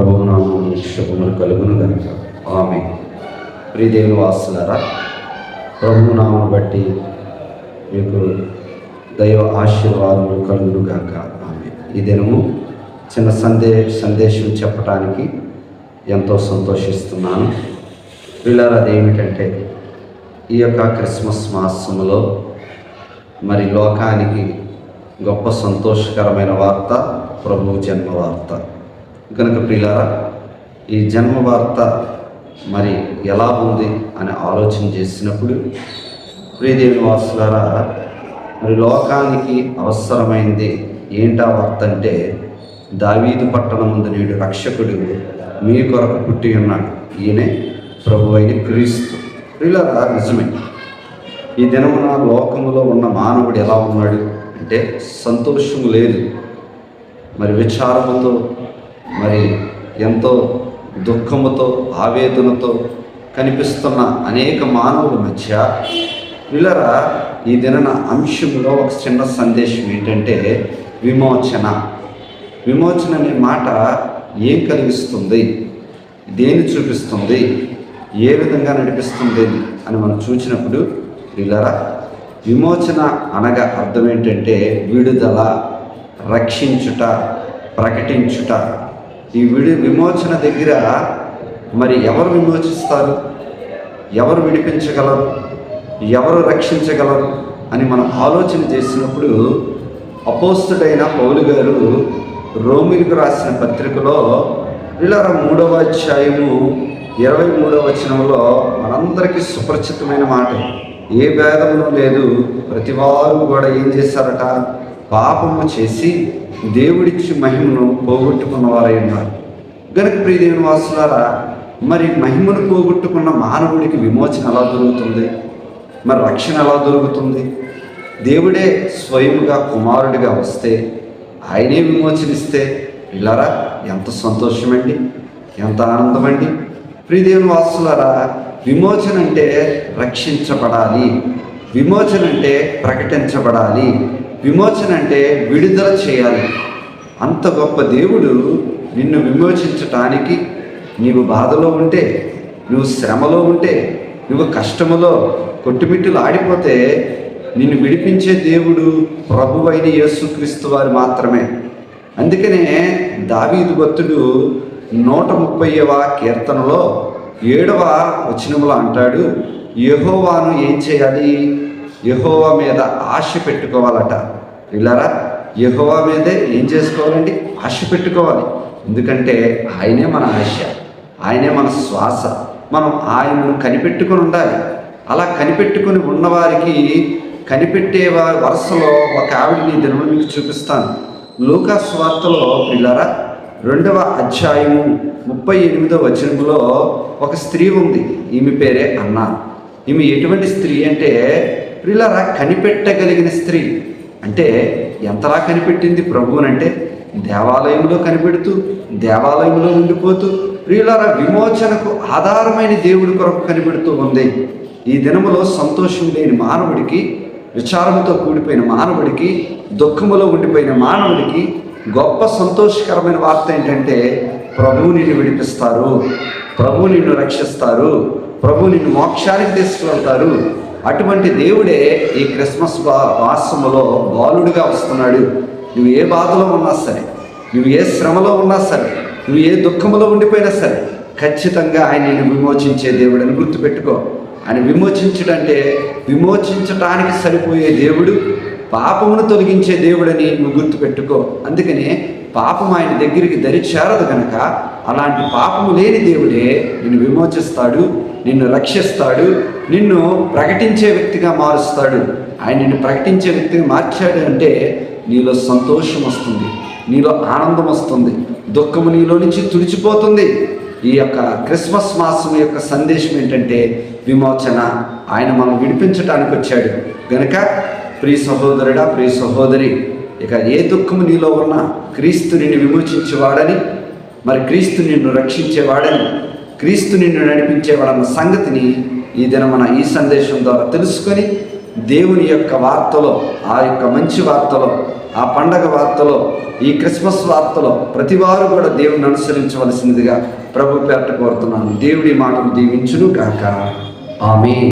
ప్రభువు నామం శుభములు కలుగును గనుక ఆమె ప్రియదేవి వాసులరా ప్రభువు నామను బట్టి మీకు దైవ ఆశీర్వాదములు కలుగును గాక ఆమె ఈ దినము చిన్న సందే సందేశం చెప్పడానికి ఎంతో సంతోషిస్తున్నాను. పిల్లలు అదేమిటంటే ఈ యొక్క క్రిస్మస్ మాసంలో మరి లోకానికి గొప్ప సంతోషకరమైన వార్త ప్రభు జన్మ వార్త కనుక ప్రియులారా ఈ జన్మ వార్త మరి ఎలా ఉంది అని ఆలోచన చేసినప్పుడు ప్రియదేవి వాసులారా మరి లోకానికి అవసరమైంది ఏంటా వార్త అంటే దావీదు పట్టణం ముందు నేడు రక్షకుడు మీ కొరకు పుట్టి ఉన్నాడు. ఈయనే ప్రభు అయిన క్రీస్తు. ప్రియులారా నిజమే. ఈ దినమున లోకములో ఉన్న మానవుడు ఎలా ఉన్నాడు అంటే సంతోషము లేదు. మరి విచారముతో మరి ఎంతో దుఃఖముతో ఆవేదనతో కనిపిస్తున్న అనేక మానవుల మధ్య పిల్లరా ఈ దినన అంశంలో ఒక చిన్న సందేశం ఏంటంటే విమోచన. విమోచన అనే మాట ఏం కలిగిస్తుంది? దేని చూపిస్తుంది? ఏ విధంగా నడిపిస్తుంది అని మనం చూసినప్పుడు పిల్లరా విమోచన అనగా అర్థం ఏంటంటే విడుదల రక్షించుట ప్రకటించుట. ఈ విడి విమోచన దగ్గర మరి ఎవరు విమోచిస్తారు? ఎవరు విడిపించగలరు? ఎవరు రక్షించగలరు? అని మనం ఆలోచన చేసినప్పుడు అపోస్తుడైన పౌలు గారు రోమిలకు రాసిన పత్రికలో ఇలా మూడవ అధ్యాయము ఇరవై మూడవ వచనంలో మనందరికీ సుపరిచితమైన మాట ఏ భేదము లేదు ప్రతివారు కూడా ఏం చేశారట? పాపము చేసి దేవుడిచ్చి మహిమను పోగొట్టుకున్న వారై ఉన్నారు. గనుక ప్రియదేవుని వాసులారా మరి మహిమను పోగొట్టుకున్న మానవుడికి విమోచన ఎలా దొరుకుతుంది? మరి రక్షణ ఎలా దొరుకుతుంది? దేవుడే స్వయముగా కుమారుడిగా వస్తే ఆయనే విమోచనిస్తే పిల్లరా ఎంత సంతోషమండి ఎంత ఆనందమండి. ప్రియదేవుని వాసులారా విమోచన అంటే రక్షించబడాలి విమోచన అంటే ప్రకటించబడాలి విమోచన అంటే విడుదల చేయాలి. అంత గొప్ప దేవుడు నిన్ను విమోచించటానికి నీవు బాధలో ఉంటే నువ్వు శ్రమలో ఉంటే నువ్వు కష్టములో కొట్టుమిట్టులు ఆడిపోతే నిన్ను విడిపించే దేవుడు ప్రభు అయిన యేసుక్రీస్తు వారు మాత్రమే. అందుకనే దావీదు భక్తుడు నూట ముప్పైవ కీర్తనలో ఏడవ వచనములో అంటాడు యహోవాను ఏం చేయాలి? యహోవా మీద ఆశ పెట్టుకోవాలట. ఇలారా యహోవ మీదే ఏం చేసుకోవాలండి? ఆశ పెట్టుకోవాలి. ఎందుకంటే ఆయనే మన ఆశ ఆయనే మన శ్వాస. మనం ఆయనను కనిపెట్టుకొని ఉండాలి. అలా కనిపెట్టుకొని ఉన్నవారికి కనిపెట్టే వారి వరుసలో ఒక ఆవిడని దినములు మీకు చూపిస్తాను. లూకా స్వార్తలో పిల్లరా రెండవ అధ్యాయము ముప్పై ఎనిమిదో వచనంలో ఒక స్త్రీ ఉంది. ఈమె పేరే అన్న ఈమె ఎటువంటి స్త్రీ అంటే ప్రియులరా కనిపెట్టగలిగిన స్త్రీ. అంటే ఎంతలా కనిపెట్టింది ప్రభువునంటే దేవాలయంలో కనిపెడుతూ దేవాలయంలో ఉండిపోతూ ప్రియులారా విమోచనకు ఆధారమైన దేవుడి కొరకు కనిపెడుతూ ఉంది. ఈ దినములో సంతోషం లేని మానవుడికి విచారముతో కూడిపోయిన మానవుడికి దుఃఖములో ఉండిపోయిన మానవుడికి గొప్ప సంతోషకరమైన వార్త ఏంటంటే ప్రభువు నిన్ను విడిపిస్తారు. ప్రభు నిన్ను రక్షిస్తారు. ప్రభు నిన్ను మోక్షానికి తీసుకువెళ్తారు. అటువంటి దేవుడే ఈ క్రిస్మస్ బా మాసములో బాలుడిగా వస్తున్నాడు. నువ్వు ఏ బాధలో ఉన్నా సరే నువ్వు ఏ శ్రమలో ఉన్నా సరే నువ్వు ఏ దుఃఖంలో ఉండిపోయినా సరే ఖచ్చితంగా ఆయన నిన్ను విమోచించే దేవుడని గుర్తుపెట్టుకో. ఆయన విమోచించడంటే విమోచించటానికి సరిపోయే దేవుడు పాపమును తొలగించే దేవుడని నువ్వు గుర్తుపెట్టుకో. అందుకనే పాపం ఆయన దగ్గరికి దరి చేరదు కనుక అలాంటి పాపము లేని దేవుడే నిన్ను విమోచిస్తాడు. నిన్ను రక్షిస్తాడు నిన్ను ప్రకటించే వ్యక్తిగా మారుస్తాడు. ఆయన నిన్ను ప్రకటించే వ్యక్తిగా మార్చాడు అంటే నీలో సంతోషం వస్తుంది నీలో ఆనందం వస్తుంది దుఃఖము నీలో నుంచి తుడిచిపోతుంది. ఈ యొక్క క్రిస్మస్ మాసం యొక్క సందేశం ఏంటంటే విమోచన ఆయన మనం విడిపించడానికి వచ్చాడు. గనుక ప్రియ సహోదరుడా ప్రియ సహోదరి ఇక ఏ దుఃఖము నీలో ఉన్నా క్రీస్తు నిన్ను విమోచించేవాడని మరి క్రీస్తు నిన్ను రక్షించేవాడని క్రీస్తు నిన్ను నడిపించేవాడన్న సంగతిని ఈ దినమన ఈ సందేశం ద్వారా తెలుసుకొని దేవుని యొక్క వార్తలో ఆ యొక్క మంచి వార్తలో ఆ పండగ వార్తలో ఈ క్రిస్మస్ వార్తలో ప్రతి వారు కూడా దేవుని అనుసరించవలసినదిగా ప్రభు పేరట కోరుతున్నాను. దేవుడి మాటను దీవించును కాక ఆమె